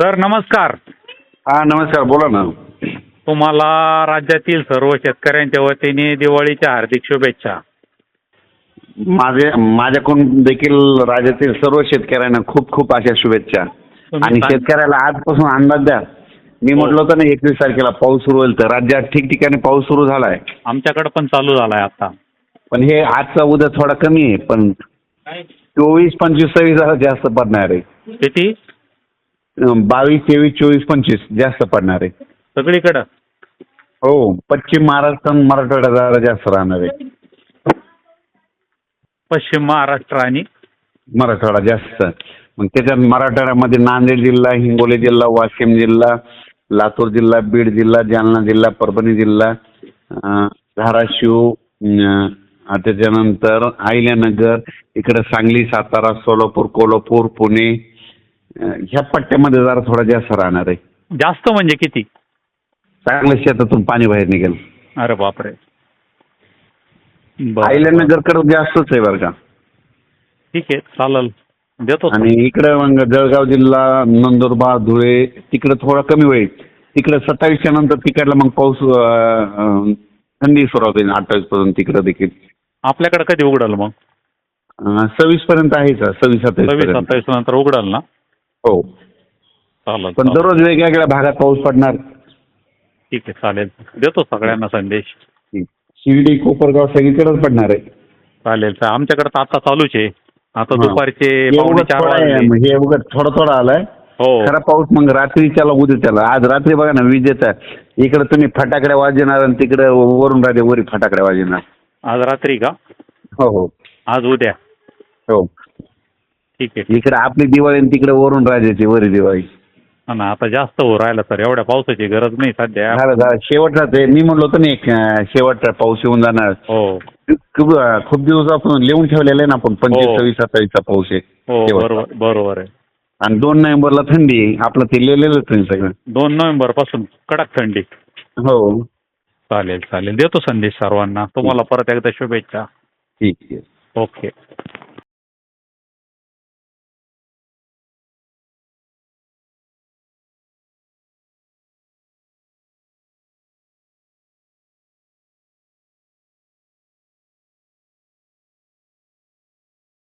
Sir नमस्कार. हा नमस्कार बोला ना. तुम्हाला राज्यातील सर्व शेतकऱ्यांच्या वतीने दिवाळीच्या हार्दिक शुभेच्छा. माझे माझ्याकडून देखील राज्यातील सर्व शेतकऱ्यांना खूप खूप अशा शुभेच्छा. आणि सांग- शेतकऱ्याला आजपासून अंदाज द्या. मी हो. म्हटलं होतं ना एकवीस तारखेला पाऊस सुरू होईल तर राज्यात ठिकठिकाणी पाऊस सुरू झालाय. आमच्याकडे पण चालू झालाय आता. पण हे आजचा उद्या थोडा कमी आहे पण चोवीस पंचवीस सव्वीस जास्त पडणार आहे. किती? बावीस तेवीस चोवीस पंचवीस जास्त पडणार आहे. सगळीकडं? हो पश्चिम महाराष्ट्र आणि मराठवाड्यात जरा जास्त राहणार आहे. पश्चिम महाराष्ट्र आणि? मराठवाडा जास्त. मग त्याच्यात मराठवाड्यामध्ये नांदेड जिल्हा हिंगोली जिल्हा वाशिम जिल्हा लातूर जिल्हा बीड जिल्हा जालना जिल्हा परभणी जिल्हा अं, धाराशिव अं, त्याच्यानंतर अहिल्यानगर इकडे सांगली सातारा सोलापूर कोल्हापूर पुणे ह्या पट्ट्यामध्ये जरा थोडा जास्त राहणार आहे. जास्त म्हणजे किती? चांगलं शेतातून पाणी बाहेर निघेल. अरे बापरे. बरं. अहिल्यानगरकडे जास्तच आहे बरं का. ठीक आहे चालेल. देतो. आणि इकडे मग जळगाव जिल्हा नंदुरबार धुळे तिकडे थोडा कमी होईल. तिकडे सत्तावीसच्या नंतर तिकडला मग पाऊस अं, अं, थंडी सुरुवात होईल अठ्ठावीस पर्यंत तिकडे देखील. आपल्याकडे कधी उघडल मग? सव्वीस पर्यंत आहे सर. सव्वीस सत्तावीस सव्वीस सत्तावीस नंतर उघडल ना? हो. चालेल पण चालेल. दररोज वेगवेगळ्या भागात पाऊस पडणार. ठीक आहे चालेल. देतो सगळ्यांना संदेश. शिर्डी कोपरगाव सगळीकडेच पडणार आहे. चालेल चालेल. आमच्याकडे तर आता चालूच आहे. आता हा. दुपारचे हे पावणे उगाच चार थोडा आहे, वाजले. हे उगाच थोडा थोडा आलाय. हो. खरा पाऊस मग रात्रीच्याला उद्याच्याला आज रात्री बघा ना विजेचा इकडे तुम्ही फटाकडे वाजवणार आणि तिकडे वरून राहते वरी फटाकडे वाजवणार. आज रात्री का? हो हो. आज उद्या. हो. ठीक आहे. इकडे आपली दिवाळी आणि तिकडे वरून राजाची वरी दिवाळी. हा ना आता जास्त हो राहिलं सर एवढ्या पावसाची गरज नाही सध्या. झालं झालं. शेवटचा ते मी म्हणलो होतो ना एक अं, शेवटचा पाऊस येऊन जाणार. हो. खूप खूप दिवसापासून लिहून ठेवलेलं आहे ना आपण पंचवीस हो. सव्वीस सत्तावीसचा पाऊस आहे. हो शेवटचा. बरोबर बरोबर आहे. आणि दोन नोव्हेंबरला थंडी आहे. आपलं ते लिहिलेलंच आहे सगळं. दोन नोव्हेंबरपासून कडक थंडी. हो. चालेल चालेल. देतो संदेश सर्वांना. तुम्हाला परत एकदा शुभेच्छा. ठीक आहे. ओके.